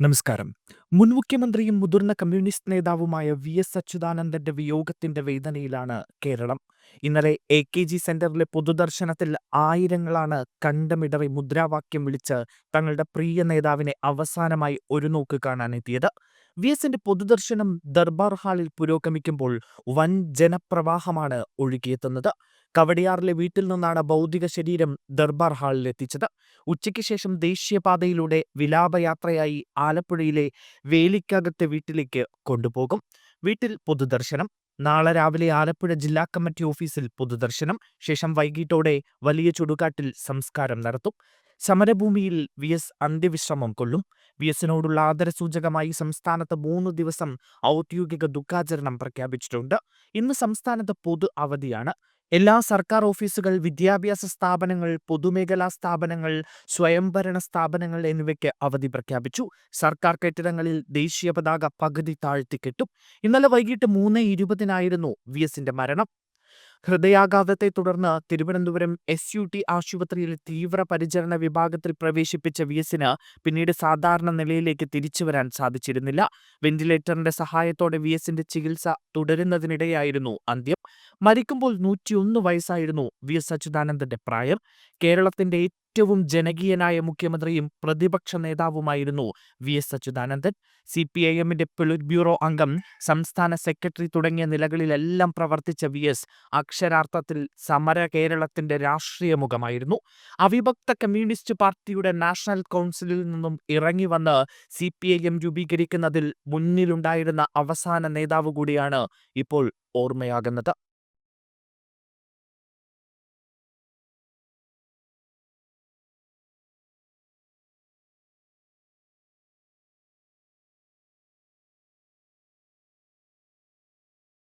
നമസ്കാരം. മുൻ മുഖ്യമന്ത്രിയും മുതിർന്ന കമ്മ്യൂണിസ്റ്റ് നേതാവുമായ വി എസ് അച്യുതാനന്ദന്റെ വിയോഗത്തിന്റെ വേദനയിലാണ് കേരളം. ഇന്നലെ എ കെ ജി സെന്ററിലെ പൊതുദർശനത്തിൽ ആയിരങ്ങളാണ് കണ്ടമിടറി മുദ്രാവാക്യം വിളിച്ച് തങ്ങളുടെ പ്രിയ നേതാവിനെ അവസാനമായി ഒരു നോക്ക് കാണാനെത്തിയത്. വി എസിന്റെ പൊതുദർശനം ദർബാർ ഹാളിൽ പുരോഗമിക്കുമ്പോൾ വൻ ജനപ്രവാഹമാണ് ഒഴുകിയെത്തുന്നത്. കവടിയാറിലെ വീട്ടിൽ നിന്നാണ് ഭൗതിക ശരീരം ദർബാർ ഹാളിൽ എത്തിച്ചത്. ഉച്ചയ്ക്ക് ശേഷം ദേശീയപാതയിലൂടെ വിലാപയാത്രയായി ആലപ്പുഴയിലെ വേലിക്കകത്തെ വീട്ടിലേക്ക് കൊണ്ടുപോകും. വീട്ടിൽ പൊതുദർശനം. നാളെ രാവിലെ ആലപ്പുഴ ജില്ലാ കമ്മിറ്റി ഓഫീസിൽ പൊതുദർശനം ശേഷം വൈകിട്ടോടെ വലിയ ചുടുകാട്ടിൽ സംസ്കാരം നടത്തും. സമരഭൂമിയിൽ വി. എസ്. അന്ത്യവിശ്രമം കൊള്ളും. വി. എസിനോടുള്ള ആദരസൂചകമായി സംസ്ഥാനത്ത് മൂന്ന് ദിവസം ഔദ്യോഗിക ദുഃഖാചരണം പ്രഖ്യാപിച്ചിട്ടുണ്ട്. ഇന്ന് സംസ്ഥാനത്ത് പൊതു അവധിയാണ്. എല്ലാ സർക്കാർ ഓഫീസുകൾ വിദ്യാഭ്യാസ സ്ഥാപനങ്ങൾ പൊതുമേഖലാ സ്ഥാപനങ്ങൾ സ്വയംഭരണ സ്ഥാപനങ്ങൾ എന്നിവയ്ക്ക് അവധി പ്രഖ്യാപിച്ചു. സർക്കാർ കെട്ടിടങ്ങളിൽ ദേശീയ പതാക പകുതി താഴ്ത്തിക്കെട്ടും ഇന്നലെ വൈകിട്ട് മൂന്ന് ഇരുപതിനായിരുന്നു വി എസിന്റെ മരണം. ഹൃദയാഘാതത്തെ തുടർന്ന് തിരുവനന്തപുരം എസ് യു ടി ആശുപത്രിയിൽ തീവ്രപരിചരണ വിഭാഗത്തിൽ പ്രവേശിപ്പിച്ച വി എസിന് പിന്നീട് സാധാരണ നിലയിലേക്ക് തിരിച്ചു വരാൻ സാധിച്ചിരുന്നില്ല. വെന്റിലേറ്ററിന്റെ സഹായത്തോടെ വി എസിന്റെ ചികിത്സ തുടരുന്നതിനിടെയായിരുന്നു അന്ത്യം. മരിക്കുമ്പോൾ നൂറ്റിയൊന്ന് വയസ്സായിരുന്നു വി എസ് അച്യുതാനന്ദന്റെ പ്രായം. കേരളത്തിന്റെ ഏറ്റവും ജനകീയനായ മുഖ്യമന്ത്രിയും പ്രതിപക്ഷ നേതാവുമായിരുന്നു V S Achuthanandan. C P I എമ്മിന്റെ പൊളിറ്റ് ബ്യൂറോ അംഗം സംസ്ഥാന സെക്രട്ടറി തുടങ്ങിയ നിലകളിലെല്ലാം പ്രവർത്തിച്ച വി എസ് അക്ഷരാർത്ഥത്തിൽ സമര കേരളത്തിന്റെ രാഷ്ട്രീയ മുഖമായിരുന്നു. അവിഭക്ത കമ്മ്യൂണിസ്റ്റ് പാർട്ടിയുടെ നാഷണൽ കൗൺസിലിൽ നിന്നും ഇറങ്ങി വന്ന് സി പി ഐ എം രൂപീകരിക്കുന്നതിൽ മുന്നിലുണ്ടായിരുന്ന അവസാന നേതാവ് കൂടിയാണ് ഇപ്പോൾ ഓർമ്മയാകുന്നത്.